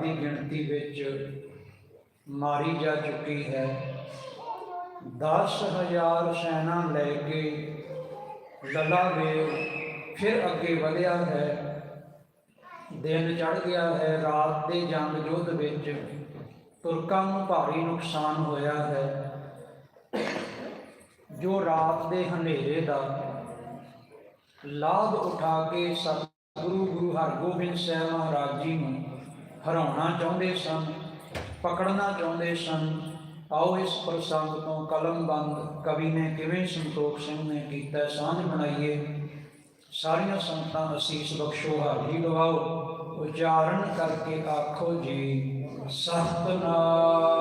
ਦੀ ਗਿਣਤੀ ਵਿੱਚ ਮਾਰੀ ਜਾ ਚੁੱਕੀ ਹੈ। 10000 ਸੈਨਾ ਲੈ ਕੇ ਲੱਲਾ ਫਿਰ ਅੱਗੇ ਵਧਿਆ ਹੈ। ਦਿਨ ਚੜ ਗਿਆ ਹੈ, ਰਾਤ ਦੇ ਜੰਗ ਯੁੱਧ ਵਿੱਚ ਤੁਰਕਾਂ ਨੂੰ ਭਾਰੀ ਨੁਕਸਾਨ ਹੋਇਆ ਹੈ। ਜੋ ਰਾਤ ਦੇ ਹਨੇਰੇ ਦਾ ਲਾਭ ਉਠਾ ਕੇ ਸਤਿਗੁਰੂ ਗੁਰੂ ਹਰਗੋਬਿੰਦ ਸਾਹਿਬ ਮਹਾਰਾਜ ਜੀ ਨੂੰ ਹਰਾਉਣਾ ਚਾਹੁੰਦੇ ਸਨ, ਪਕੜਨਾ ਚਾਹੁੰਦੇ ਸਨ। ਆਓ ਇਸ ਪ੍ਰਸੰਗ ਤੋਂ ਕਲਮਬੰਦ ਕਵੀ ਨੇ ਕਿਵੇਂ ਸੰਤੋਖ ਸਿੰਘ ਨੇ ਕੀਤਾ ਸਾਂਝ ਬਣਾਈਏ? ਸਾਰੀਆਂ ਸੰਤਾਂ ਅਸੀਸ ਬਖਸ਼ੋ, ਹਾਜ਼ਰੀ ਲਵਾਓ ਉਚਾਰਨ ਕਰਕੇ ਆਖੋ ਜੀ, ਸਤਨਾਮ।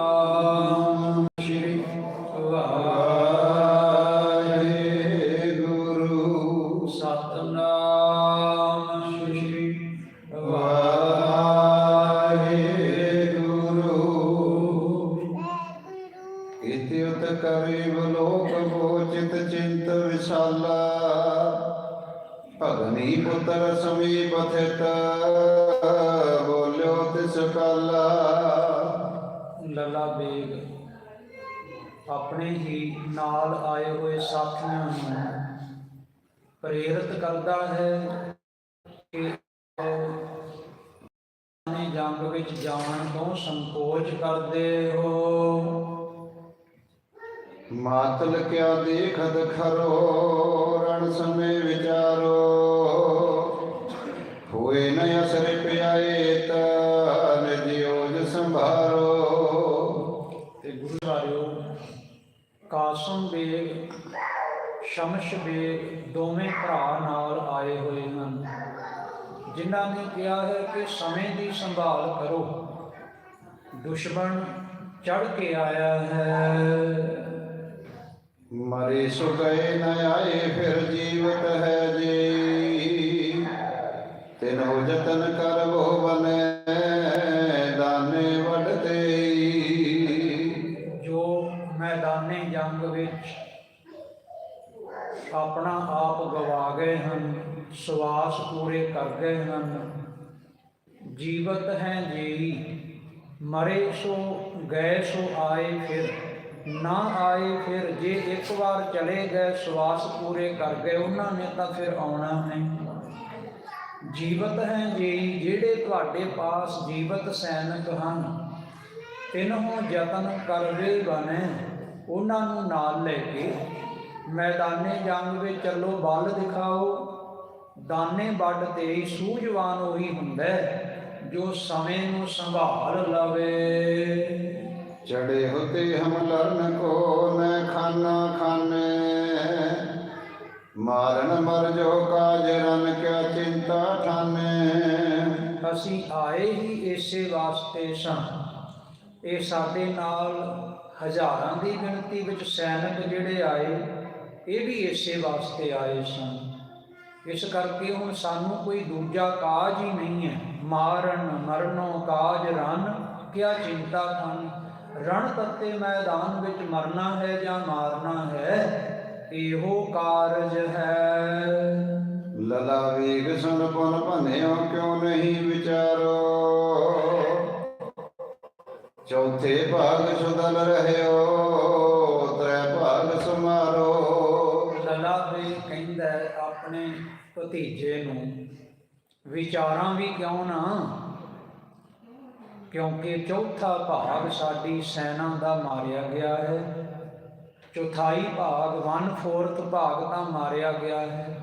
ਕਰਦਾ ਹੈ ਕਿ ਨੇ ਜੰਗ ਵਿੱਚ ਜਾਣ ਤੋਂ ਸੰਕੋਚ ਕਰਦੇ ਹੋ। ਮਾਤਲ ਕਿਆ ਦੇਖਤ ਖਰੋ ਰਣ ਸਮੇ ਵਿਚਾਰੋ। ਹੋਏ ਨ ਅਸਰ ਪਿਆਏ ਤਾ ਜਿਉਜ ਸੰਭਾਰੋ। ਤੇ ਗੁਰੂ ਸਾਰਿਓ ਕਾਸਮ ਬੇਗ ਸ਼ਮਸ਼ ਬੇਗ ਦੋਵੇਂ ਭਰਾ ਨਾਲ ਆਏ ਹੋਏ ਹਨ। ਜਿਨ੍ਹਾਂ ਨੇ ਕਿਹਾ ਹੈ ਕਿ ਸਮੇਂ ਦੀ ਸੰਭਾਲ ਕਰੋ। ਦੁਸ਼ਮਣ ਚੜ ਕੇ ਆਇਆ ਹੈ। ਮਰੇ ਸੋ ਗਏ ਨ ਆਏ ਫਿਰ ਜੀਵਤ ਹੈ ਜੀ। ਤਿਨੋ ਜਤਨ ਕਰ ਬੋ ਬਨੇ ਦਾਨੇ ਵਡਤੇ ਜੋ ਮੈਦਾਨੇ ਜੰਗ ਵਿੱਚ ਆਪਣਾ ਆਪ ਗਵਾ ਗਏ ਹਨ, ਸਵਾਸ ਪੂਰੇ ਕਰ ਗਏ ਹਨ। ਜੀਵਤ ਹੈ ਜੀ ਮਰੇ ਸੋ, ਗਏ ਸੋ ਆਏ ਫਿਰ, ਨਾ ਆਏ ਫਿਰ, ਜੇ ਇੱਕ ਵਾਰ ਚਲੇ ਗਏ, ਸਵਾਸ ਪੂਰੇ ਕਰ ਗਏ ਉਹਨਾਂ ਨੇ ਤਾਂ ਫਿਰ ਆਉਣਾ ਨਹੀਂ। ਜੀਵਤ ਹੈ ਜੀ ਜਿਹੜੇ ਤੁਹਾਡੇ ਪਾਸ ਜੀਵਤ ਸੈਨਿਕ ਹਨ ਤਿਨਹੋਂ ਯਤਨ ਕਰਵੇ ਬਨੇ ਉਹਨਾਂ ਨੂੰ ਨਾਲ ਲੈ ਕੇ ਮੈਦਾਨੇ ਜੰਗ ਵਿੱਚ ਚੱਲੋ ਬਲ ਦਿਖਾਓ। ਦਾਨੇ ਵੱਡ ਤੇ ਸੂਝਵਾਨ ਉਹੀ ਹੁੰਦਾ ਜੋ ਸਮੇਂ ਨੂੰ ਸੰਭਾਲ ਲਵੇ। ਚੜੇ ਹੋਤੇ ਹਮ ਲਰਨ ਕੋ ਨ ਖਾਨਾ ਖਾਨੇ। ਮਾਰਨ ਮਰ ਜੋ ਕਾਜ ਰਨ ਕਿਆ ਚਿੰਤਾ ਠਾਨੇ। ਅਸੀਂ ਆਏ ਹੀ ਇਸੇ ਵਾਸਤੇ ਸਾਂ। ਇਹ ਸਾਡੇ ਨਾਲ ਹਜ਼ਾਰਾਂ ਦੀ ਗਿਣਤੀ ਵਿੱਚ ਸੈਨਿਕ ਜਿਹੜੇ ਆਏ ਇਹ ਵੀ ਇਸੇ ਵਾਸਤੇ ਆਏ ਸਨ। ਇਸ ਕਰਕੇ ਹੁਣ ਸਾਨੂੰ ਕੋਈ ਦੂਜਾ ਕਾਜ ਹੀ ਨਹੀਂ ਹੈ। ਮਾਰਨ, ਮਰਨੋ ਕਾਜ ਰਨ ਕਿਆ ਚਿੰਤਾ ਖਾਨ ਰਣ ਤੱਤੇ ਮੈਦਾਨ ਵਿੱਚ ਮਰਨਾ ਹੈ ਜਾਂ ਮਾਰਨਾ ਹੈ, ਇਹੋ ਕਾਰਜ ਹੈ। ਲਲਾ ਵੇਗ ਸੁਨ ਪੁਨ ਭੰਨਿਓ, ਕਿਉ ਨਹੀਂ ਵਿਚਾਰੋ? ਚੌਥੇ ਭਾਗ ਸੁਦਲ ਰਹਿਓ। ਕਹਿੰਦਾ ਆਪਣੇ ਭਤੀਜੇ ਨੂੰ। ਵਿਚਾਰਾਂ ਵੀ ਕਿਉਂ ਨਾ? ਕਿਉਂਕਿ ਚੌਥਾ ਭਾਗ ਸਾਡੀ ਸੈਨਾ ਦਾ ਮਾਰਿਆ ਗਿਆ ਹੈ। ਚੌਥਾਈ ਭਾਗ 1/4 ਭਾਗ ਤਾਂ ਮਾਰਿਆ ਗਿਆ ਹੈ।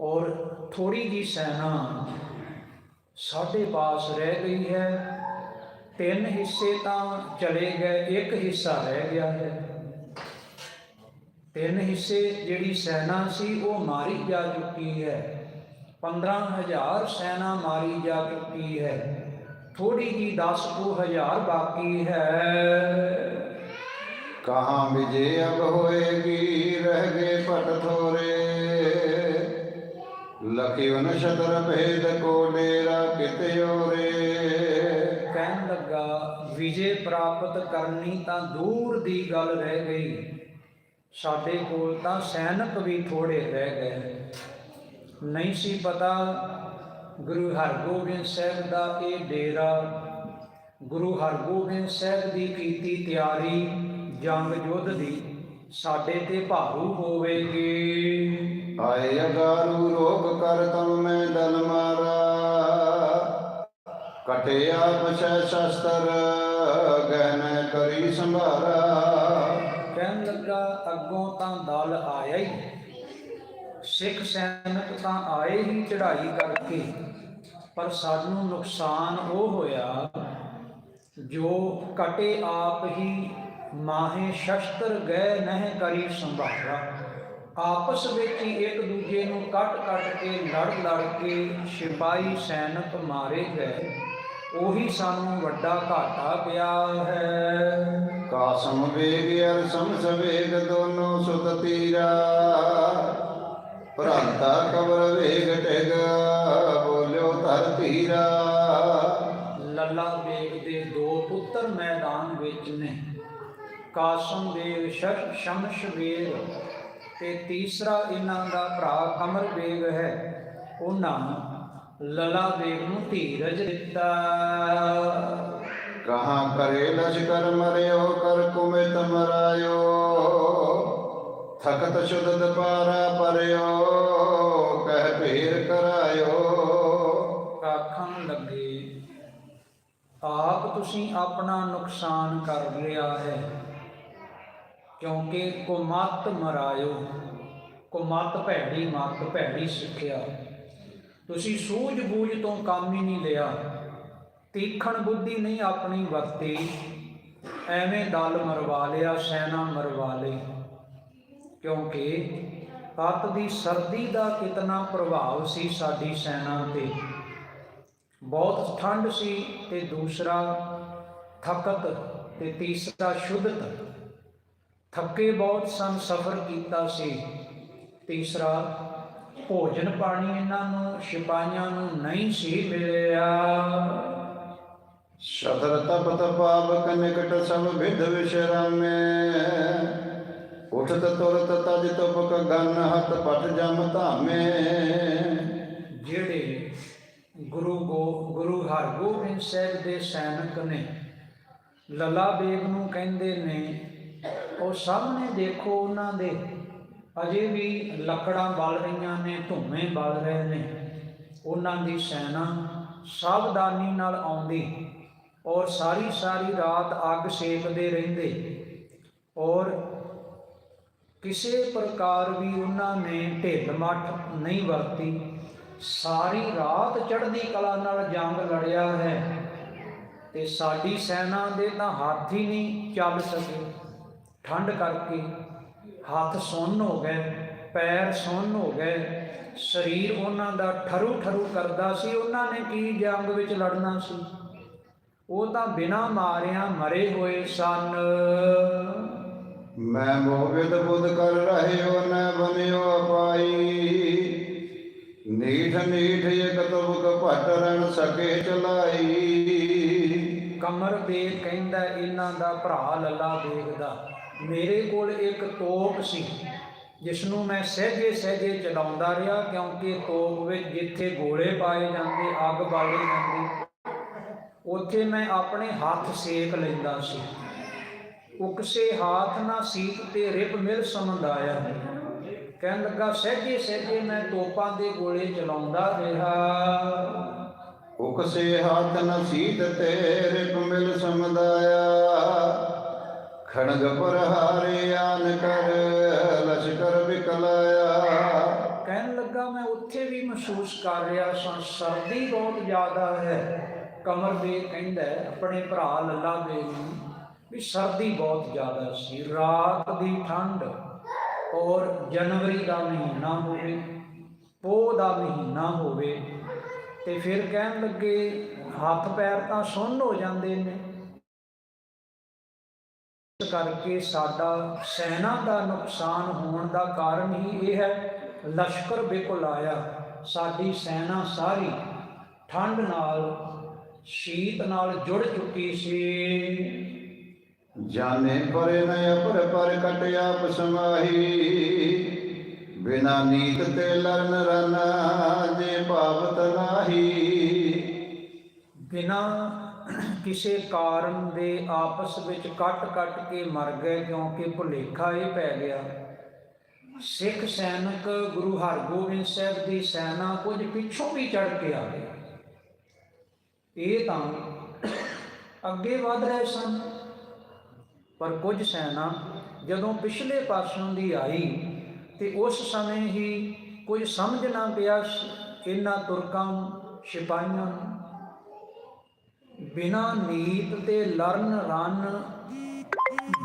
ਔਰ ਥੋੜੀ ਜੀ ਸੈਨਾ ਸਾਡੇ ਪਾਸ ਰਹਿ ਗਈ ਹੈ। ਤਿੰਨ ਹਿੱਸੇ ਤਾਂ ਚਲੇ ਗਏ, ਇੱਕ ਹਿੱਸਾ ਰਹਿ ਗਿਆ ਹੈ। ਤਿੰਨ ਹਿੱਸੇ ਜਿਹੜੀ ਸੈਨਾ ਸੀ ਉਹ ਮਾਰੀ ਜਾ ਚੁੱਕੀ ਹੈ। 15000 ਸੈਨਾ ਮਾਰੀ ਜਾ ਚੁੱਕੀ ਹੈ। ਥੋੜੀ ਜੀ 10 ਕੁ ਹਜ਼ਾਰ ਬਾਕੀ ਹੈ। ਕਹਾਂ ਵਿਜੇ ਅਬ ਹੋਏਗੀ ਰਹਿ ਗਏ ਪਟ ਥੋਰੇ। ਲਖਿਓ ਨ ਸ਼ਤਰ ਭੇਦ ਕੋ ਡੇਰਾ ਕਿਤੇ ਓਰੇ ਕਹਿਣ ਲੱਗਾ ਵਿਜੇ ਪ੍ਰਾਪਤ ਕਰਨੀ ਤਾਂ ਦੂਰ ਦੀ ਗੱਲ ਰਹਿ ਗਈ। ਸਾਡੇ ਕੋਲ ਤਾਂ ਸੈਨਿਕ ਵੀ ਥੋੜੇ ਰਹਿ ਗਏ ਨਹੀਂ ਸੀ ਪਤਾ ਗੁਰੂ ਹਰਗੋਬਿੰਦ ਸਾਹਿਬ ਦਾ ਇਹ ਡੇਰਾ, ਗੁਰੂ ਹਰਗੋਬਿੰਦ ਸਾਹਿਬ ਦੀ ਕੀਤੀ ਤਿਆਰੀ, ਜੰਗ ਯੁੱਧ ਦੀ, ਸਾਡੇ ਤੇ ਭਾਰੂ ਹੋਵੇਗੀ। ਆਏ ਅਗਾਰੂ ਰੋਗ ਕਰ ਤਮ ਮੈਂ ਦਲ ਮਾਰਾ। ਕਟਿਆ ਪਛੈ ਸ਼ਸਤਰ ਗਹਿਨ ਕਰੀ ਸੰਭਾਰਾ। ਕਹਿਣ ਲੱਗਾ, ਅੱਗੋਂ ਤਾਂ ਦਲ ਆਇਆ ਹੀ। ਸਿੱਖ ਸੈਨਿਕ ਤਾਂ ਆਏ ਹੀ ਚੜ੍ਹਾਈ ਕਰਕੇ। ਪਰ ਸਾਨੂੰ ਨੁਕਸਾਨ ਉਹ ਹੋਇਆ ਜੋ ਕਟੇ ਆਪ ਹੀ ਮਾਹੇ ਸ਼ਸਤਰ ਗਏ ਨਹਿ ਕਰੀ ਸੰਭਾਰਾ। ਆਪਸ ਵਿੱਚ ਹੀ ਇੱਕ ਦੂਜੇ ਨੂੰ ਕੱਟ ਕੱਟ ਕੇ ਲੜ ਲੜ ਕੇ ਸਿਪਾਹੀ ਸੈਨਿਕ ਮਾਰੇ ਗਏ। ਉਹੀ ਸਾਨੂੰ ਵੱਡਾ ਘਾਟਾ ਪਿਆ ਹੈ। ਕਾਸਮ ਵੇਗ ਅਰ ਸਮਸ ਵੇਗ ਦੋਨੋਂ ਸੁਤ ਤੀਰਾ। ਭ੍ਰਾਂਤਾ ਕਬਰ ਵੇਗ ਟਿਗ ਬੋਲਿਓ ਧਰ ਧੀਰਾ। ਲੱਲਾ ਬੇਗ ਦੇ ਦੋ ਪੁੱਤਰ ਮੈਦਾਨ ਵਿੱਚ ਨੇ। ਕਾਸਮ ਸ਼ਰ- ਸ਼ਮਸ਼ ਬੇਗ ਤੇ ਤੀਸਰਾ ਇਹਨਾਂ ਦਾ ਭਰਾ ਕਮਰ ਬੇਗ ਹੈ। ਉਹਨਾਂ ਲੱਲਾ ਬੇਗ ਨੂੰ ਧੀਰਜ ਦਿੱਤਾ। ਕਹਾਂ ਕਰੇ ਲਸ਼ਕਰ ਮਰਿਓ ਕਰ ਕੁਮਿਤ ਮਰਾਇਓ। ਥਕਤ ਸ਼ੁਦਦ ਪਾਰਾ ਪਰਿਓ ਕਹਿ ਭੇਰ ਕਰਾਇਓ। ਆਖਣ ਲੱਗੇ ਆਪ ਤੁਸੀਂ ਆਪਣਾ ਨੁਕਸਾਨ ਕਰ ਲਿਆ ਹੈ ਕਿਉਂਕਿ ਕੁਮਤ ਮਰਾਇਓ। ਕੁਮਤ ਭੈੜੀ ਮਤ ਭੈੜੀ ਸਿੱਖਿਆ। ਤੁਸੀਂ ਸੂਝ-ਬੂਝ ਤੋਂ ਕੰਮ ਹੀ ਨਹੀਂ ਲਿਆ। ਤੀਖਣ ਬੁੱਧੀ ਨਹੀਂ ਆਪਣੀ ਵਰਤੀ। ਐਵੇਂ ਦਲ ਮਰਵਾ ਲਿਆ, ਸੈਨਾ ਮਰਵਾ ਲਈ। ਕਿਉਂਕਿ ਅੱਤ ਦੀ ਸਰਦੀ ਦਾ ਕਿਤਨਾ ਪ੍ਰਭਾਵ ਸੀ ਸਾਡੀ ਸੈਨਾ ਤੇ। ਬਹੁਤ ਠੰਡ ਸੀ ਤੇ ਦੂਸਰਾ ਥਕਤ ਤੇ ਤੀਸਰਾ ਸ਼ੁੱਧਤ। ਥੱਕੇ ਬਹੁਤ ਸਨ, ਸਫ਼ਰ ਕੀਤਾ ਸੀ। ਤੀਸਰਾ ਭੋਜਨ ਪਾਣੀ ਇਹਨਾਂ ਨੂੰ ਸਿਪਾਹੀਆਂ ਨੂੰ ਨਹੀਂ ਸੀ ਮਿਲਿਆ। ਸ਼ਤਰ ਤਪਤ ਪਾਵਕ ਨਿਕਟ ਸਭ ਵਿਧ ਵਿਸ਼ਰਾਮੇ। ਉਠਤ ਤੁਰਤ ਤਜ ਤੁਪਕ ਗਨ ਹੱਥ ਪਟ ਜਮ ਧਾਮੇ। ਜਿਹੜੇ ਗੁਰੂ ਗੋ ਗੁਰੂ ਹਰਗੋਬਿੰਦ ਸਾਹਿਬ ਦੇ ਸੈਨਿਕ ਨੇ ਲੱਲਾ ਬੇਗ ਨੂੰ ਕਹਿੰਦੇ ਨੇ ਉਹ ਸਾਹਮਣੇ ਦੇਖੋ ਉਹਨਾਂ ਦੇ ਅਜੇ ਵੀ ਲੱਕੜਾਂ ਬਲ ਰਹੀਆਂ ਨੇ ਧੂਮੇ ਬਲ ਰਹੇ ਨੇ। ਉਹਨਾਂ ਦੀ ਸੈਨਾ ਸਾਵਧਾਨੀ ਨਾਲ ਆਉਂਦੀ ਔਰ ਸਾਰੀ ਸਾਰੀ ਰਾਤ ਅੱਗ ਸੇਕਦੇ ਰਹਿੰਦੇ ਔਰ ਕਿਸੇ ਪ੍ਰਕਾਰ ਵੀ ਉਹਨਾਂ ਨੇ ਢਿੱਲ ਮੱਠ ਨਹੀਂ ਵਰਤੀ। ਸਾਰੀ ਰਾਤ ਚੜ੍ਹਦੀ ਕਲਾ ਨਾਲ ਜੰਗ ਲੜਿਆ ਹੈ ਤੇ ਸਾਡੀ ਸੈਨਾ ਦੇ ਤਾਂ ਹੱਥ ਹੀ ਨਹੀਂ ਚੱਲ ਸਕੇ। ਠੰਡ ਕਰਕੇ ਹੱਥ ਸੁੰਨ ਹੋ ਗਏ ਪੈਰ ਸੁੰਨ ਹੋ ਗਏ। ਸਰੀਰ ਉਹਨਾਂ ਦਾ ਠਰੂ ਠਰੂ ਕਰਦਾ ਸੀ ਉਹਨਾਂ ਨੇ ਕੀ ਜੰਗ ਵਿੱਚ ਲੜਨਾ ਸੀ? ਉਹ ਤਾਂ ਬਿਨਾ ਮਾਰਿਆਂ ਮਰੇ ਹੋਏ ਸਨ। ਮੈਂ ਮੋਹਿਤ ਬੁੱਧ ਕਰ ਰਹਿਓ ਨ ਬਨਿਓ ਅਪਾਈ। ਨੀਠ ਨੀਠ ਇਕ ਤੁਬਕ ਭਟ ਰਣ ਸਕੇ ਚਲਾਈ। ਕਮਰ ਬੇਗ ਕਹਿੰਦਾ ਇਹਨਾਂ ਦਾ ਭਰਾ ਲੱਲਾ ਬੇਗ ਦਾ ਮੇਰੇ ਕੋਲ ਇੱਕ ਤੋਪ ਸੀ ਜਿਸ ਨੂੰ ਮੈਂ ਸਹਿਜੇ ਸਹਿਜੇ ਚਲਾਉਂਦਾ ਰਿਹਾ ਕਿਉਂਕਿ ਤੋਪ ਵਿੱਚ ਜਿੱਥੇ ਗੋਲੇ ਪਾਏ ਜਾਂਦੇ, ਅੱਗ ਬਾਲੀ ਜਾਂਦੀ, ਉੱਥੇ ਮੈਂ ਆਪਣੇ ਹੱਥ ਸੇਕ ਲੈਂਦਾ ਸੀ। ਉਕਸੇ ਹਾਥ ਨਾ ਸੀਤ ਤੇ ਰਿਪ ਮਿਲ ਸਮੰਦਾਇਆ ਕਹਿਣ ਲੱਗਾ, ਸਹਿਜੇ ਸਹਿਜੇ ਮੈਂ ਤੋਪਾਂ ਦੇ ਗੋਲੇ ਚਲਾਉਂਦਾ ਰਿਹਾ। ਉਕਸੇ ਹੱਥ ਨਾ ਸੀਤ ਤੇ ਰਿਪ ਮਿਲ ਸਮਦਾਇਆ ਖਣਗ ਪ੍ਰਹਾਰੇ ਆਨ ਕਰ, ਲਸ਼ਕਰ ਵਿਕਲਾਇਆ ਕਹਿਣ ਲੱਗਾ ਮੈਂ ਉੱਥੇ ਵੀ ਮਹਿਸੂਸ ਕਰ ਰਿਹਾ ਸਾਂ, ਸਰਦੀ ਬਹੁਤ ਜ਼ਿਆਦਾ ਹੈ। ਕਮਰ ਦੇ ਕਹਿੰਦਾ ਆਪਣੇ ਭਰਾ ਲੱਲਾ ਦੇ ਨੂੰ ਵੀ ਸਰਦੀ ਬਹੁਤ ਜ਼ਿਆਦਾ ਸੀ, ਰਾਤ ਦੀ ਠੰਡ। ਔਰ ਜਨਵਰੀ ਦਾ ਮਹੀਨਾ ਹੋਵੇ, ਪੋਹ ਦਾ ਮਹੀਨਾ ਹੋਵੇ, ਤੇ ਫਿਰ ਕਹਿਣ ਲੱਗੇ, ਹੱਥ ਪੈਰ ਤਾਂ ਸੁੰਨ ਹੋ ਜਾਂਦੇ ਨੇ। ਕਰਕੇ ਸਾਡਾ ਸੈਨਾ ਦਾ ਨੁਕਸਾਨ ਹੋਣ ਦਾ ਕਾਰਨ ਹੀ ਇਹ ਹੈ ਲਸ਼ਕਰ ਬਿਲਕੁਲ ਆਇਆ। ਸਾਡੀ ਸੈਨਾ ਸਾਰੀ ਠੰਡ ਨਾਲ ਸ਼ੀਤ ਨਾਲ ਜੁੜ ਚੁੱਕੀ ਸੀ। ਜਾਣੇ ਪਰੇ ਨ ਅਪਰ ਪਰ ਕਟ ਆਪ ਸਮਾਹੀ ਬਿਨਾ ਨੀਤ ਤੇ ਲਰਨ ਰਨਾ ਜੇ ਭਾਵਤ ਨਾਹੀ। ਬਿਨਾ ਕਿਸੇ ਕਾਰਨ ਦੇ ਆਪਸ ਵਿੱਚ ਕੱਟ-ਕੱਟ ਕੇ ਮਰ ਗਏ ਕਿਉਂਕਿ ਭੁਲੇਖਾ ਇਹ ਪੈ ਗਿਆ। ਸਿੱਖ ਸੈਨਿਕ ਗੁਰੂ ਹਰਗੋਬਿੰਦ ਸਾਹਿਬ ਦੀ ਸੈਨਾ ਕੁਝ ਪਿੱਛੋਂ ਵੀ ਚੜ ਕੇ ਆ ਗਏ ਇਹ ਤਾਂ ਅੱਗੇ ਵਧ ਰਹੇ ਸਨ, ਪਰ ਕੁਝ ਸੈਨਾ ਜਦੋਂ ਪਿਛਲੇ ਪਾਸੋਂ ਦੀ ਆਈ ਤੇ ਉਸ ਸਮੇਂ ਹੀ ਕੁਝ ਸਮਝ ਨਾ ਪਿਆ ਇਹਨਾਂ ਤੁਰਕਾਂ, ਸਿਪਾਹੀਆਂ ਨੂੰ। ਬਿਨਾ ਨੀਤ ਤੇ ਲਰਨ ਰਨ,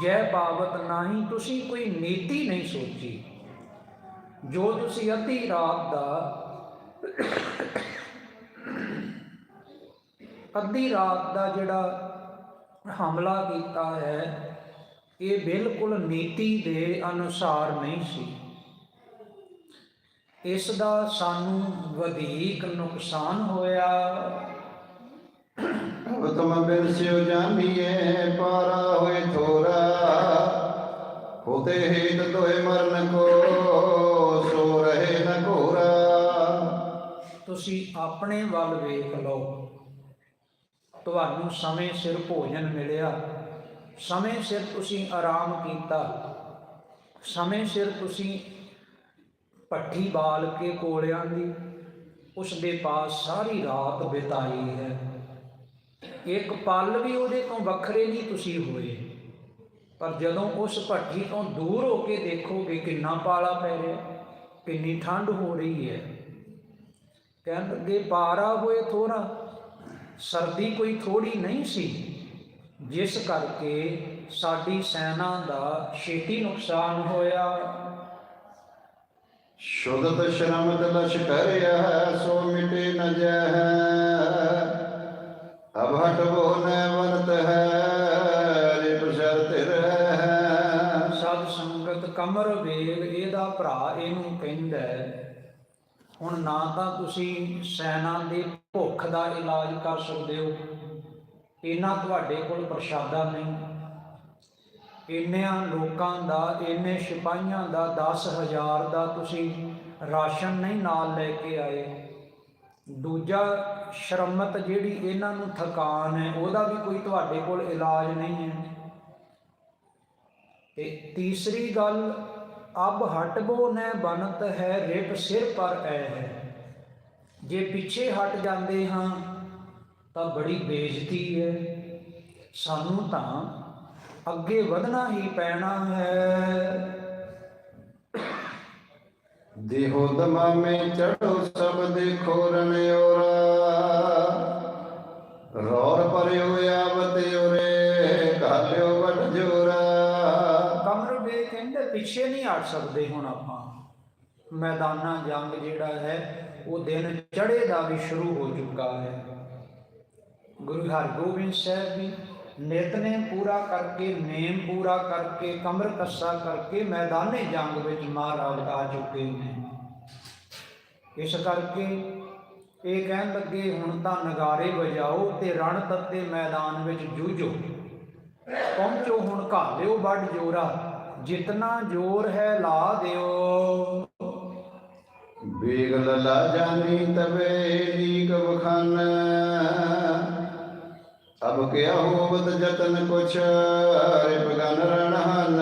ਜੈ ਬਾਬਤ ਨਹੀਂ, ਤੁਸੀਂ ਕੋਈ ਨੀਤੀ ਨਹੀਂ ਸੋਚੀ। ਜੋ ਤੁਸੀਂ ਅੱਧੀ ਰਾਤ ਦਾ ਅੱਧੀ ਰਾਤ ਦਾ ਜਿਹੜਾ ਹਮਲਾ ਕੀਤਾ ਹੈ, ਇਹ ਬਿਲਕੁਲ ਨੀਤੀ ਦੇ ਅਨੁਸਾਰ ਨਹੀਂ ਸੀ। ਇਸ ਦਾ ਸਾਨੂੰ ਵਧੇਕ ਨੁਕਸਾਨ ਹੋਇਆ। ਅਬ ਤੁਮ ਬਿਨ ਸਿਉ ਜਾਨੀਏ ਪਾਰਾ ਹੋਏ ਥੋਰਾ। ਹੋਤੇ ਹੇਤ ਦੋਏ ਸੋ ਰਹੇ ਨ ਘੋਰਾ। ਤੁਸੀਂ ਆਪਣੇ ਵੱਲ ਵੇਖ ਲਓ। ਤੁਹਾਨੂੰ ਸਮੇਂ ਸਿਰ ਭੋਜਨ ਮਿਲਿਆ। ਸਮੇਂ ਸਿਰ ਤੁਸੀਂ ਆਰਾਮ ਕੀਤਾ। ਸਮੇਂ ਸਿਰ ਤੁਸੀਂ ਪੱਠੀ ਬਾਲ ਕੇ ਕੋਲਿਆਂ ਦੀ ਉਸ ਦੇ ਪਾਸ ਸਾਰੀ ਰਾਤ ਬਿਤਾਈ ਹੈ। ਇੱਕ ਪਲ ਵੀ ਉਹਦੇ ਤੋਂ ਵੱਖਰੇ ਨਹੀਂ ਤੁਸੀਂ ਹੋਏ। ਪਰ ਜਦੋਂ ਉਸ ਭੱਠੀ ਤੋਂ ਦੂਰ ਹੋ ਕੇ ਦੇਖੋਗੇ ਕਿੰਨਾ ਪਾਲਾ ਪੈ ਰਿਹਾ ਕਿੰਨੀ ਠੰਡ ਹੋ ਰਹੀ ਹੈ। ਕਹਿੰਦੇ ਲੱਗੇ ਪਾਰਾ ਹੋਏ ਥੋੜਾ ਸਰਦੀ ਕੋਈ ਥੋੜੀ ਨਹੀਂ ਸੀ। ਜਿਸ ਕਰਕੇ ਸਾਡੀ ਸੈਨਾ ਦਾ ਛੇਤੀ ਨੁਕਸਾਨ ਹੋਇਆ। ਸ਼ੁਦਤ ਸ਼ਰਮਤ ਲਸ਼ ਸੋ ਮਿਟੇ ਨ ਜਹ ਅਬ ਹਟ ਹੈ ਰਿਪ ਸ਼ਰਤ ਰਹਿ ਸਾਧ ਸੰਗਤ ਕਮਰ ਵੇਗ ਇਹਦਾ ਭਰਾ ਇਹਨੂੰ ਕਹਿੰਦਾ ਹੁਣ ਨਾ ਤਾਂ ਤੁਸੀਂ ਸੈਨਾ ਦੇ ਭੁੱਖ ਦਾ ਇਲਾਜ ਕਰ ਸਕਦੇ ਹੋ। ਇਹਨਾਂ ਤੁਹਾਡੇ ਕੋਲ ਪ੍ਰਸ਼ਾਦਾ ਨਹੀਂ। ਇੰਨਿਆਂ ਲੋਕਾਂ ਦਾ, ਇੰਨੇ ਸਿਪਾਹੀਆਂ ਦਾ 10000 ਦਾ ਤੁਸੀਂ ਰਾਸ਼ਨ ਨਹੀਂ ਨਾਲ ਲੈ ਕੇ ਆਏ। ਦੂਜਾ ਸ਼ਰਮਤ ਜਿਹੜੀ ਇਹਨਾਂ ਨੂੰ ਥਕਾਨ ਹੈ, ਉਹਦਾ ਵੀ ਕੋਈ ਤੁਹਾਡੇ ਕੋਲ ਇਲਾਜ ਨਹੀਂ ਹੈ। ਤੇ ਤੀਸਰੀ ਗੱਲ, ਅਬ ਹਟਬੋ ਨੈ ਬਨਤ ਹੈ, ਰਿਪ ਸਿਰ ਪਰ ਐ ਹੈ। ਜੇ ਪਿੱਛੇ ਹਟ ਜਾਂਦੇ ਹਾਂ, ਤਾਂ ਬੜੀ ਬੇਇੱਜ਼ਤੀ ਹੈ। ਸਾਨੂੰ ਤਾਂ ਅੱਗੇ ਵਧਣਾ ਹੀ ਪੈਣਾ ਹੈ। ਦੇਹੋ ਦਮਾ ਮੇ ਚੜੋ ਸਭ ਦੇਖੋ ਰਣਿਓਰਾ ਰੌਰ ਪਰਿਓ ਆਵਤ ਉਰੇ ਘਾਲਿਓ ਵਟ ਜੋਰਾ। ਕਮਰ ਵੇ ਕਹਿੰਦੇ, ਪਿੱਛੇ ਨਹੀਂ ਹਟ ਸਕਦੇ ਹੁਣ ਆਪਾਂ। ਮੈਦਾਨਾਂ ਜੰਗ ਜਿਹੜਾ ਹੈ, ਉਹ ਦਿਨ ਚੜੇ ਦਾ ਵੀ ਸ਼ੁਰੂ ਹੋ ਚੁੱਕਾ ਹੈ। ਗੁਰੂ ਹਰਗੋਬਿੰਦ ਸਾਹਿਬ ਵੀ ਨਿਤਨੇਮ ਪੂਰਾ ਕਰਕੇ, ਨੇਮ ਪੂਰਾ ਕਰਕੇ, ਕਮਰ ਕੱਸਾ ਕਰਕੇ ਮੈਦਾਨੇ ਜੰਗ ਵਿੱਚ ਮਹਾਰਾਜ ਆ ਚੁੱਕੇ ਨੇ। ਇਸ ਕਰਕੇ ਇਹ ਕਹਿਣ ਲੱਗੇ, ਹੁਣ ਤਾਂ ਨਗਾਰੇ ਵਜਾਓ ਤੇ ਰਣ ਤੱਤੇ ਮੈਦਾਨ ਵਿੱਚ ਜੂਝੋ। ਪਹੁੰਚੋ ਹੁਣ ਘਾਲਿਓ ਵੱਡ ਜੋਰਾ, ਜਿਤਨਾ ਜੋਰ ਹੈ ਲਾ ਦਿਓ। ਬੇਗ ਲਲਾ ਜਾਨੀ ਤਵੇ ਲੀਕ ਬਖਨ ਅਬ ਕਿਆ ਹੋਵਤ ਜਤਨ ਕੁਛ ਰਿਪ ਗਨ ਰਣਹਨ।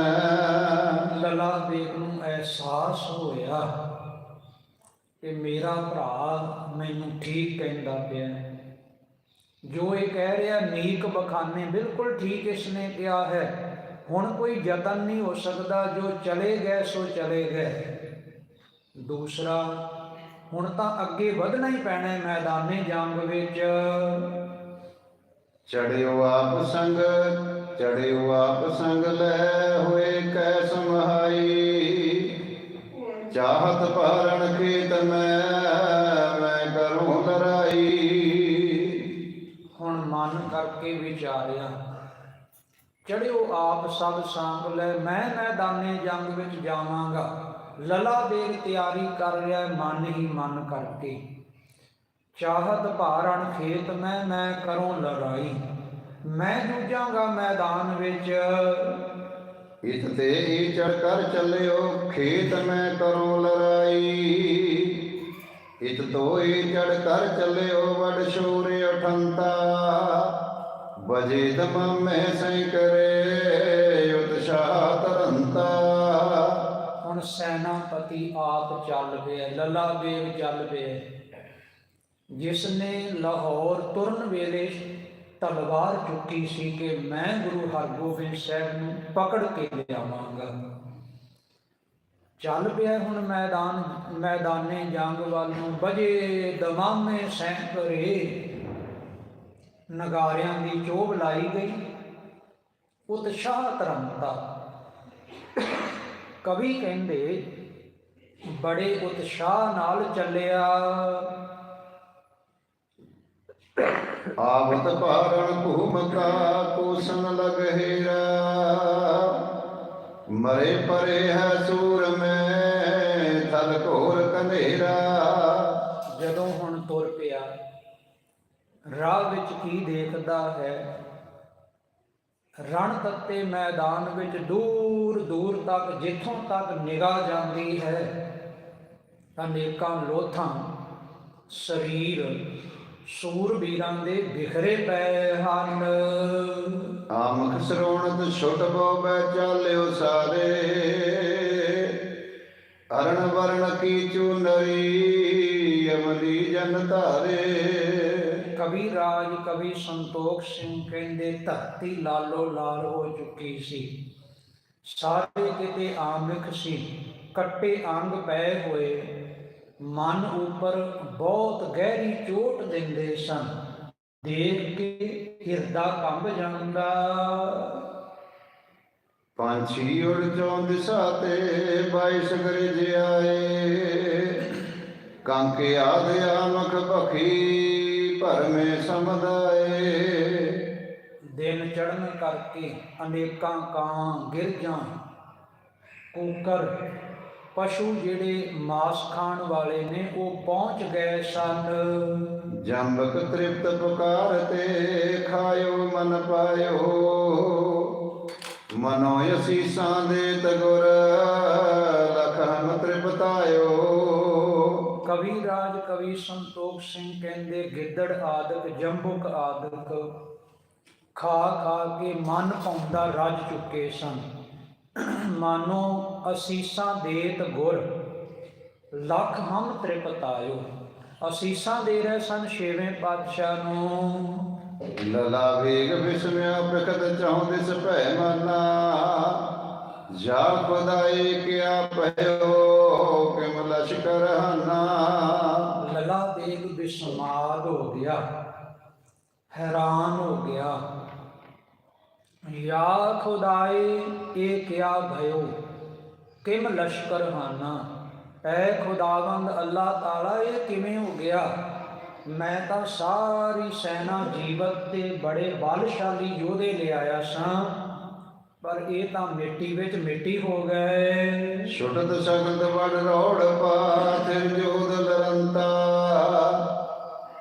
ਲਲਾ ਦੇਖ ਨੂੰ ਅਹਿਸਾਸ ਹੋਇਆ ਕਿ ਮੇਰਾ ਭਰਾ ਮੈਨੂੰ ਠੀਕ ਕਹਿੰਦਾ ਪਿਆ। ਜੋ ਇਹ ਕਹਿ ਰਿਹਾ ਨੀਕ ਬਖਾਨੇ ਬਿਲਕੁਲ ਠੀਕ ਇਸਨੇ ਕਿਹਾ ਹੈ। ਹੁਣ ਕੋਈ ਯਤਨ ਨਹੀਂ ਹੋ ਸਕਦਾ, ਜੋ ਚਲੇ ਗਏ, ਸੋ ਚਲੇ ਗਏ। ਦੂਸਰਾ, ਹੁਣ ਤਾਂ ਅੱਗੇ ਵਧਣਾ ਹੀ ਪੈਣਾ ਮੈਦਾਨੇ ਜੰਗ ਵਿੱਚ। ਚੜਿਓ ਆਪ ਸੰਗ, ਚੜਿਓ ਆਪ ਸੰਗ ਲੈ ਹੋਏ ਕੈ ਸਮਹਾਈ ਚਾਹਤ ਪਾਰਣ ਖੇਤ ਮੈਂ ਮੈਂ ਕਰੂੰ ਲੜਾਈ ਹੁਣ ਮਨ ਕਰਕੇ ਵਿਚਾਰਿਆ, ਚੜਿਓ ਆਪ ਸਭ ਸੰਗ ਲੈ, ਮੈਂ ਮੈਦਾਨੇ ਜੰਗ ਵਿੱਚ ਜਾਵਾਂਗਾ। ਲਲਾ ਬੇਗ ਤਿਆਰੀ ਕਰ ਰਿਹਾ, ਮਨ ਹੀ ਮਨ ਕਰਕੇ। ਚਾਹਤ ਭਾਰਣ ਖੇਤ ਮੈਂ ਮੈਂ ਕਰੂੰ ਲੜਾਈ। ਮੈਂ ਜੂਝਾਂਗਾ ਮੈਦਾਨ ਵਿੱਚ। ਇਤ ਤੇ ਹੀ ਚੜ ਕਰ ਚੱਲਿਓ ਖੇਤ ਮੈਂ ਕਰੂੰ ਲੜਾਈ। ਇਤ ਤੋਈ ਚੜ ਕਰ ਚੱਲਿਓ ਵਡ ਸ਼ੂਰ ਅਠੰਤਾ ਬਜੇ ਤਮਮੇ ਸੈ ਕਰੇ ਉਤਸ਼ਾਹ ਤਰੰਤਾ ਹੁਣ ਸੈਨਾਪਤੀ ਆਪ ਚੱਲ ਪਿਆ ਲੱਲਾ ਬੇਗ ਚੱਲ ਪਿਆ। ਜਿਸ ਨੇ ਲਾਹੌਰ ਤੁਰਨ ਵੇਲੇ ਤਲਵਾਰ ਚੁੱਕੀ ਸੀ ਕਿ ਮੈਂ ਗੁਰੂ ਹਰਗੋਬਿੰਦ ਸਾਹਿਬ ਨੂੰ ਪਕੜ ਕੇ ਲਿਆਵਾਂਗਾ। ਚੱਲ ਪਿਆ ਹੁਣ ਮੈਦਾਨ, ਮੈਦਾਨੇ ਜੰਗ ਵੱਲ ਨੂੰ ਵਜੇ ਦਮਾਮੇ ਸੈਂਕੜੇ ਨਗਾਰਿਆਂ ਦੀ ਚੋਭ ਲਾਈ ਗਈ, ਉਤਸ਼ਾਹ ਧਰਮਤਾ ਕਵੀ ਕਹਿੰਦੇ, ਬੜੇ ਉਤਸ਼ਾਹ ਨਾਲ ਚੱਲਿਆ। ਆਵਤ ਭਾਰਣ ਭੂਮਕਾ ਕੋਸਨ ਲਗਹਿਰਾ ਮਰੇ ਪਰੇ ਹੈ ਸੂਰ ਮੈਂ, ਥਲ ਘੋਰ ਕਨੇਰਾ ਜਦੋਂ ਹੁਣ ਤੁਰ ਪਿਆ, ਰਾਹ ਵਿੱਚ ਕੀ ਦੇਖਦਾ ਹੈ? ਰਣ ਤੱਤੇ ਮੈਦਾਨ ਵਿੱਚ ਦੂਰ ਦੂਰ ਤੱਕ, ਜਿੱਥੋਂ ਤੱਕ ਨਿਗਾਹ ਜਾਂਦੀ ਹੈ ਅਨੇਕਾਂ ਲੋਥਾਂ, ਸਰੀਰ ਸੂਰਬੀਰਾਂ ਦੇ ਬਿਖਰੇ ਪਏ ਹਨ। ਆਮਖ ਸਰੋਣਤ ਛੁੱਟ ਬੋਬੈ ਚਾਲਿਓ ਸਾਰੇ। ਅਰਣ ਵਰਣ ਕੀ ਚੁਨਰੀ ਅਮਲੀ ਜਨ ਧਾਰੇ। ਕਵੀ ਰਾਜ ਕਵੀ ਸੰਤੋਖ ਸਿੰਘ ਕਹਿੰਦੇ ਧਰਤੀ ਲਾਲੋ ਲਾਲ ਹੋ ਚੁੱਕੀ ਸੀ। ਸਾਰੇ ਕਿਤੇ ਆਮਿਖ ਸੀ ਕੱਟੇ ਅੰਗ ਪਏ ਹੋਏ। ਮਨ ਉੱਪਰ ਬਹੁਤ ਗਹਿਰੀ ਚੋਟ ਦਿੰਦੇ ਸਨ। ਦੇਖ ਕੇ ਹਿਰਦਾ ਕੰਬ ਜਾਂਦਾ। ਪੰਛੀ ਉੜ ਚੋਂ ਦਿਸ਼ਾ ਤੇ ਬਾਈਸ ਗਰਜ ਆਏ। ਕਾਂਕੇ ਆਦ ਆਮਖ ਬਖੀ ਭਰਮੇ ਸਮਦਾਏ ਦਿਨ ਚੜ੍ਹਨ ਕਰਕੇ ਅਨੇਕਾਂ ਕਾਂ ਗਿਰਜਾਂ ਕੂਕਰ ਪਸ਼ੂ ਜਿਹੜੇ ਮਾਸ ਖਾਣ ਵਾਲੇ ਨੇ ਉਹ ਪਹੁੰਚ ਗਏ ਸਨ। ਜੰਬਕ ਤ੍ਰਿਪਤ ਪੁਕਾਰ ਤੇ ਖਾਇਓ ਮਨ ਪਾਇਓ। ਮਨੋ ਅਸੀਸਾਂ ਦੇ ਤਗੁਰ ਲਖਨ ਤ੍ਰਿਪਤਾਇਓ। ਕਵੀ ਰਾਜ ਕਵੀ ਸੰਤੋਖ ਸਿੰਘ ਕਹਿੰਦੇ ਗਿੱਦੜ ਆਦਿਕ ਜੰਬੁਕ ਆਦਿਕ ਖਾ ਖਾ ਕੇ ਮਨ ਪਾਉਂਦਾ ਰੱਜ ਚੁੱਕੇ ਸਨ। ਮਾਨੋ ਅਸੀਸਾਂ ਦੇਤ ਗੁਰ ਲੱਖ ਹਮ ਤ੍ਰਿਪਤਾਇਓ ਅਸੀਸਾਂ ਦੇ ਰਹੇ ਸਨ ਛੇਵੇਂ ਪਾਤਸ਼ਾਹ ਨੂੰ। ਲਲਾ ਵੇਗ ਵਿਸਮਿਆ ਪ੍ਰਕਟ ਚਾਹੁੰਦੇ ਸਭੈ ਮਾਨਾ ਜਾ ਖੁਦਾਈ ਕਿਆ ਭਇਓ ਕਿਮ ਲਸ਼ਕਰ ਹਨਾ। ਲਲਾ ਦੇਗ ਬਿਸਮਾਦ ਹੋ ਗਿਆ ਹੈਰਾਨ ਹੋ ਗਿਆ। ਯਾ ਖੁਦਾਏ ਇਹ ਕਿਆ ਭਇਓ। ਕਿਮ ਲਸ਼ਕਰ ਹਾਨਾ? ਐ ਖੁਦਾਵੰਦ ਅੱਲਾਹ ਤਾਲਾ, ਇਹ ਕਿਵੇਂ ਹੋ ਗਿਆ? ਮੈਂ ਤਾਂ ਸਾਰੀ ਸੈਨਾ ਜੀਵਤ ਤੇ ਬੜੇ ਬਲਸ਼ਾਲੀ ਯੋਧੇ ਲਿਆਇਆ ਸਾਂ, ਪਰ ਇਹ ਤਾਂ ਮਿੱਟੀ ਵਿੱਚ ਮਿੱਟੀ ਹੋ ਗਏ। ਛੁਟਤ ਸਗਲ ਵੜ ਰੋੜ ਪਾਥਿਰ ਜੋਦ ਲਰੰਤਾ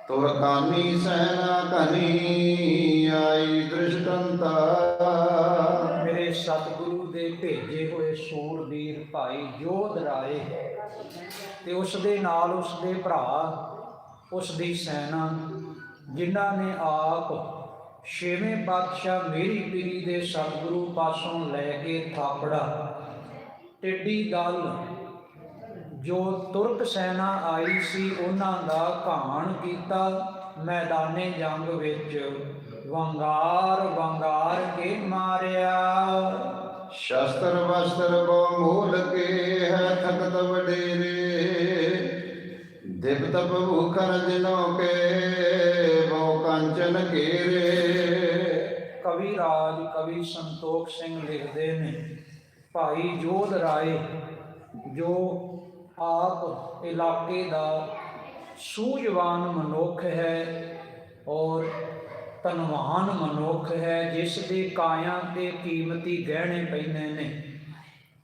ਤੁਰ ਕਾਨੀ ਸੈਨਾ ਕਨੀ ਆਈ ਦ੍ਰਿਸ਼ਟੰਤਾ। ਮੇਰੇ ਸਤਿਗੁਰੂ ਦੇ ਭੇਜੇ ਹੋਏ ਸੂਰਬੀਰ ਭਾਈ ਜੋਧ ਰਾਏ ਤੇ ਉਸ ਦੇ ਨਾਲ ਉਸ ਦੇ ਭਰਾ ਉਸ ਦੀ ਸੈਨਾ, ਜਿਨ੍ਹਾਂ ਨੇ ਆਪ ਛੇਵੇਂ ਪਾਤਸ਼ਾਹ ਮੇਰੀ ਪੀਰੀ ਦੇ ਸਤਿਗੁਰੂ ਪਾਸੋਂ ਲੈ ਕੇ ਥਾਪੜਾ। ਟਿੱਡੀ ਦਲ, ਜੋ ਤੁਰਕ ਸੈਨਾ ਆਈ ਸੀ, ਉਹਨਾਂ ਦਾ ਘਾਣ ਕੀਤਾ ਮੈਦਾਨੇ ਜੰਗ ਵਿੱਚ। ਵੰਗਾਰ ਵੰਗਾਰ ਕੇ ਮਾਰਿਆ। ਸ਼ਸਤਰ ਵਸਤਰ ਬੋ ਮੂਲ ਕੇ ਹੈ ਥਕਤ ਵਡੇਰੇ ਦਿਵ ਤਪ ਭੂਖਰ ਜਿਨੋ ਕੇ ਬੋ ਕੰਚਨ ਘੇਰੇ ਕਵੀ ਰਾਜ ਕਵੀ ਸੰਤੋਖ ਸਿੰਘ ਲਿਖਦੇ ਨੇ ਭਾਈ ਜੋਧ ਰਾਏ ਜੋ ਆਪ ਇਲਾਕੇ ਦਾ ਸੂਝਵਾਨ ਮਨੁੱਖ ਹੈ ਔਰ ਧਨਵਾਨ ਮਨੁੱਖ ਹੈ ਜਿਸ ਦੇ ਕਾਇਆ ਤੇ ਕੀਮਤੀ ਗਹਿਣੇ ਪਹਿਨੇ ਨੇ।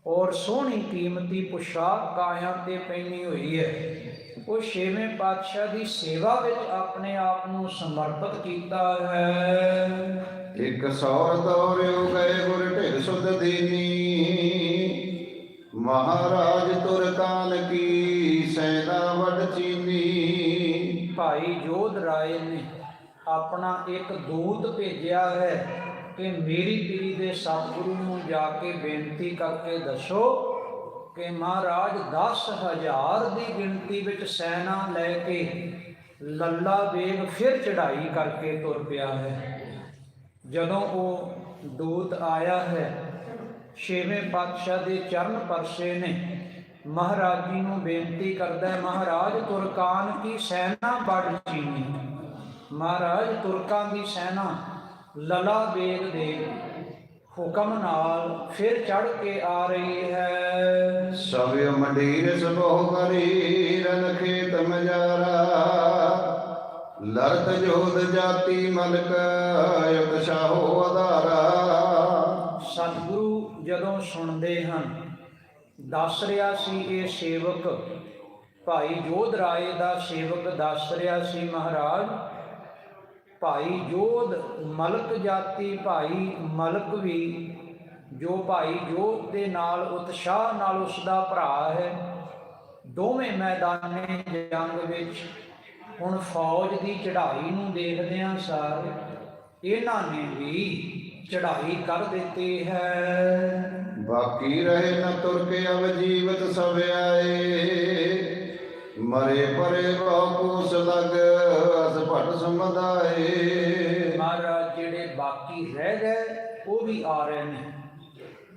ਔਰ ਸੋਹਣੀ ਕੀਮਤੀ ਪੁਸ਼ਾਕ ਕਾਇਆ ਤੇ ਪਹਿਨੀ ਹੋਈ ਹੈ। ਉਹ ਛੇਵੇਂ ਪਾਤਸ਼ਾਹ ਦੀ ਸੇਵਾ ਵਿੱਚ ਆਪਣੇ ਆਪ ਨੂੰ ਸਮਰਪਿਤ ਕੀਤਾ ਹੈ। ਇਕ ਸੌਰ ਦੌਰਿਓ ਗਏ ਗੁਰ ਢਿਰ ਸੁਧ ਦੀਨੀ। ਮਹਾਰਾਜ ਤੁਰਕਾਨ ਕੀ ਸੈਨਾ ਵਡ ਚੀਨੀ। ਭਾਈ ਜੋਧ ਰਾਏ ਨੇ ਆਪਣਾ ਇੱਕ ਦੂਤ ਭੇਜਿਆ ਹੈ ਕਿ ਮੇਰੀ ਪੀੜੀ ਦੇ ਸਤਿਗੁਰੂ ਨੂੰ ਜਾ ਕੇ ਬੇਨਤੀ ਕਰਕੇ ਦੱਸੋ ਕਿ ਮਹਾਰਾਜ 10000 ਦੀ ਗਿਣਤੀ ਵਿੱਚ ਸੈਨਾ ਲੈ ਕੇ ਲੱਲਾ ਬੇਗ ਫਿਰ ਚੜ੍ਹਾਈ ਕਰਕੇ ਤੁਰ ਪਿਆ ਹੈ। ਜਦੋਂ ਉਹ ਦੂਤ ਆਇਆ ਹੈ, ਛੇਵੇਂ ਪਾਤਸ਼ਾਹ ਦੇ ਚਰਨ ਪਰਸੇ ਨੇ, ਮਹਾਰਾਜ ਜੀ ਨੂੰ ਬੇਨਤੀ ਕਰਦਾ ਹੈ, ਮਹਾਰਾਜ, ਤੁਰਕਾਨ ਕੀ ਸੈਨਾ ਬੜ ਚੀਨੀ? ਮਹਾਰਾਜ ਤੁਰਕਾਂ ਦੀ ਸੈਨਾ ਲਲਾ ਬੇਗ ਦੇ ਹੁਕਮ ਨਾਲ ਫਿਰ ਚੜ ਕੇ ਆ ਰਹੀ ਹੈ। ਸਭਿ ਮੰਡੀਰ ਸਭੋ ਕਰੀ ਰਨ ਖੇਤ ਮਜਾਰਾ। ਲਰਤ ਜੋਧ ਜਾਤੀ ਮਲਕ ਯੁਗ ਸ਼ਾਹੋ ਅਧਾਰਾ। ਸਤਿਗੁਰੂ ਜਦੋਂ ਸੁਣਦੇ ਹਨ ਦੱਸ ਰਿਹਾ ਸੀ ਇਹ ਸੇਵਕ ਭਾਈ ਜੋਧ ਰਾਏ ਦਾ ਸੇਵਕ ਦੱਸ ਰਿਹਾ ਸੀ ਮਹਾਰਾਜ ਭਾਈ ਜੋਧ ਮਲਕ ਜਾਤੀ, ਭਾਈ ਮਲਕ ਵੀ। ਜੋ ਭਾਈ ਜੋਧ ਦੇ ਨਾਲ ਉਤਸ਼ਾਹ ਨਾਲ ਉਸ ਦਾ ਭਰਾ ਹੈ, ਦੋਵੇਂ ਮੈਦਾਨੇ ਜੰਗ ਵਿੱਚ ਹੁਣ ਫੌਜ ਦੀ ਚੜ੍ਹਾਈ ਨੂੰ ਦੇਖਦਿਆਂ ਸਾਰੇ। ਇਹਨਾਂ ਨੇ ਵੀ ਚੜ੍ਹਾਈ ਕਰ ਦਿੱਤੀ ਹੈ। ਬਾਕੀ ਰਹੇ ਨ ਤੁਰ ਕੇ ਅਵਜੀਵਤ ਸਭ ਆਏ। ਮਰੇ ਪਰੇ ਬਹੁ ਲਗ, ਅਸ ਭਟ ਸਮਦਾਏ। ਮਹਾਰਾਜ, ਜਿਹੜੇ ਬਾਕੀ ਰਹਿ ਗਏ, ਉਹ ਵੀ ਆ ਰਹੇ ਨੇ।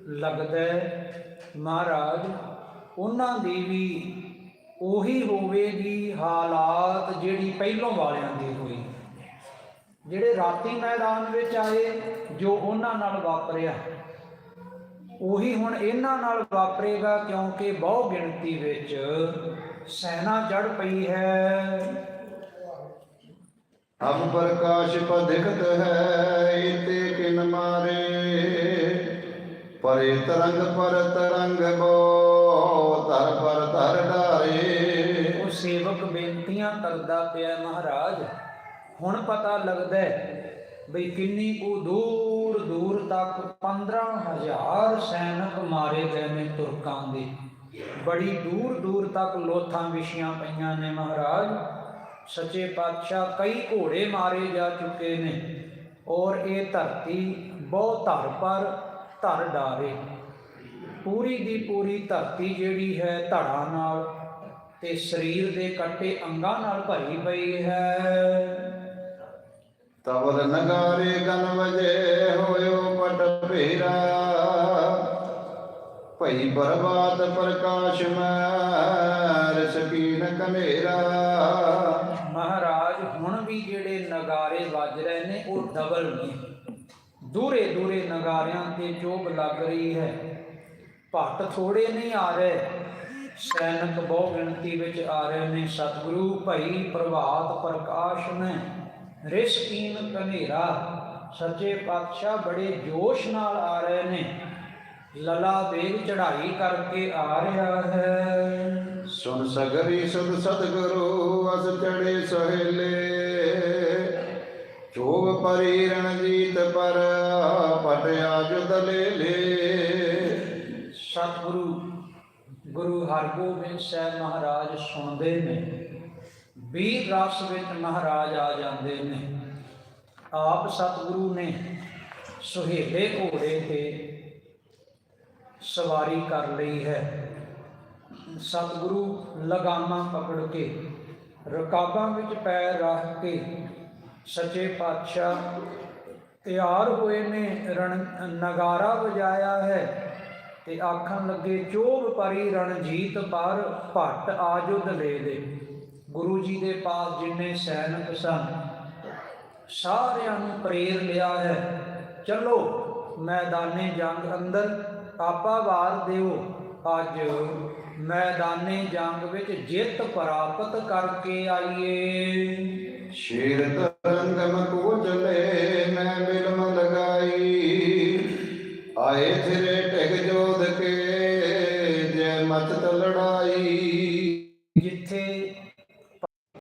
ਲੱਗਦਾ ਮਹਾਰਾਜ, ਉਹਨਾਂ ਦੀ ਵੀ ਉਹੀ ਹੋਵੇਗੀ ਹਾਲਾਤ ਜਿਹੜੀ ਪਹਿਲੋਂ ਵਾਲਿਆਂ ਦੀ ਹੋਈ। ਜਿਹੜੇ ਰਾਤੀ ਮੈਦਾਨ ਵਿੱਚ ਆਏ, ਜੋ ਉਹਨਾਂ ਨਾਲ ਵਾਪਰਿਆ। ਉਹੀ ਹੁਣ ਇਹਨਾਂ ਨਾਲ ਵਾਪਰੇਗਾ, ਕਿਉਂਕਿ ਬਹੁ ਗਿਣਤੀ ਵਿੱਚ ਸੈਨਾ ਚੜ ਪਈ ਹੈ। ਅਬ ਪ੍ਰਕਾਸ਼ ਪਦਿਖਤ ਹੈ ਇਤੇ ਕਿਨ ਮਾਰੇ। ਪਰੇ ਤਰੰਗ ਪਰ ਤਰੰਗ ਬੋ ਧਰ ਪਰ ਧਰ ਡਾਰੇ। ਉਹ ਸੇਵਕ ਬੇਨਤੀਆਂ ਕਰਦਾ ਪਿਆ ਮਹਾਰਾਜ ਹੁਣ ਪਤਾ ਲੱਗਦਾ ਬਈ ਕਿੰਨੀ ਕੁ ਦੂਰ ਦੂਰ ਤੱਕ 15000 ਸੈਨਿਕ ਮਾਰੇ ਗਏ ਨੇ ਤੁਰਕਾਂ ਦੇ। ਬੜੀ ਦੂਰ ਦੂਰ ਤੱਕ ਲੋਥਾਂ ਵਿਛੀਆਂ ਪਈਆਂ ਨੇ ਮਹਾਰਾਜ। ਸੱਚੇ ਪਾਤਸ਼ਾਹ ਕਈ ਘੋੜੇ ਮਾਰੇ ਜਾ ਚੁੱਕੇ ਨੇ ਔਰ ਇਹ ਧਰਤੀ ਬਹੁ ਧਰ ਪਰ ਧਰ ਡਾਰੇ। ਪੂਰੀ ਦੀ ਪੂਰੀ ਧਰਤੀ ਜਿਹੜੀ ਹੈ ਧੜਾਂ ਨਾਲ ਤੇ ਸਰੀਰ ਦੇ ਕੱਟੇ ਅੰਗਾਂ ਨਾਲ ਭਰੀ ਪਈ ਹੈ। ਤਵਲ ਨਗਾਰੇ ਗਨ ਵਜੇ ਹੋਇਓ ਪਟ ਭੇਰਾ ਭਈ ਬਰਬਾਦ ਪ੍ਰਕਾਸ਼ ਮੈਂ ਰਸਕੀਨ ਕਨੇਰਾ ਮਹਾਰਾਜ, ਹੁਣ ਵੀ ਜਿਹੜੇ ਨਗਾਰੇ ਵੱਜ ਰਹੇ ਨੇ, ਉਹ ਡਬਲ ਨੇ। ਦੂਰੇ ਦੂਰੇ ਨਗਾਰਿਆਂ ਤੇ ਚੋਗ ਲੱਗ ਰਹੀ ਹੈ। ਭੱਟ ਥੋੜੇ ਨਹੀਂ ਆ ਰਹੇ। ਸੈਨਿਕ ਬਹੁ ਗਿਣਤੀ ਵਿੱਚ ਆ ਰਹੇ ਨੇ। ਸਤਿਗੁਰੂ ਭਈ ਪ੍ਰਭਾਤ ਪ੍ਰਕਾਸ਼ ਨੇ ਰਿਸਕੀਨ ਕਨੇਰਾ। ਸੱਚੇ ਪਾਤਸ਼ਾਹ ਬੜੇ ਜੋਸ਼ ਨਾਲ ਆ ਰਹੇ ਨੇ। ਲਲਾ ਬੇਗ ਚੜ੍ਹਾਈ ਕਰਕੇ ਆ ਰਿਹਾ ਹੈ। ਸੁਨ ਸਗਰੀ ਸੁਧ ਸਤਿਗੁਰੂ ਅਸ ਚੜੇ ਸਹੇਲੇ। ਚੋਗ ਪਰੀ ਰਣਜੀਤ ਪਰ ਪਟ ਆਜੁਦ ਲੈ ਲੇ ਸਤਿਗੁਰੂ ਗੁਰੂ ਹਰਗੋਬਿੰਦ ਸਾਹਿਬ ਮਹਾਰਾਜ ਸੁਣਦੇ ਨੇ। ਵੀਰ ਰਸ ਵਿੱਚ ਮਹਾਰਾਜ ਆ ਜਾਂਦੇ ਨੇ। ਆਪ ਸਤਿਗੁਰੂ ਨੇ ਸੁਹੇਲੇ ਘੋੜੇ ਤੇ ਸਵਾਰੀ ਕਰ ਲਈ ਹੈ। ਸਤਿਗੁਰੂ ਲਗਾਮਾਂ ਪਕੜ ਕੇ, ਰਕਾਬਾਂ ਵਿੱਚ ਪੈਰ ਰੱਖ ਕੇ ਸੱਚੇ ਪਾਤਸ਼ਾਹ ਤਿਆਰ ਹੋਏ ਨੇ, ਰਣ ਨਗਾਰਾ ਵਜਾਇਆ ਹੈ ਤੇ ਆਖਣ ਲੱਗੇ ਚੋਬ ਪਰੀ ਰਣਜੀਤ ਪਰ ਭੱਟ ਆਜੁਦ ਲੈ ਦੇ। ਗੁਰੂ ਜੀ ਦੇ ਪਾਸ ਜਿੰਨੇ ਸੈਨਿਕ ਸਨ, ਸਾਰਿਆਂ ਨੂੰ ਪ੍ਰੇਰ ਲਿਆ ਹੈ। ਚਲੋ, ਮੈਦਾਨੇ ਜੰਗ ਅੰਦਰ ਆਪਾ ਵਾਰ ਦਿਓ। ਅੱਜ ਮੈਦਾਨੇ ਜੰਗ ਵਿੱਚ ਜਿੱਤ ਪ੍ਰਾਪਤ ਕਰਕੇ ਆਈਏ। ਸ਼ੇਰ ਤਰੰਗਮ ਕੋ ਚਲੇ ਮੈਂ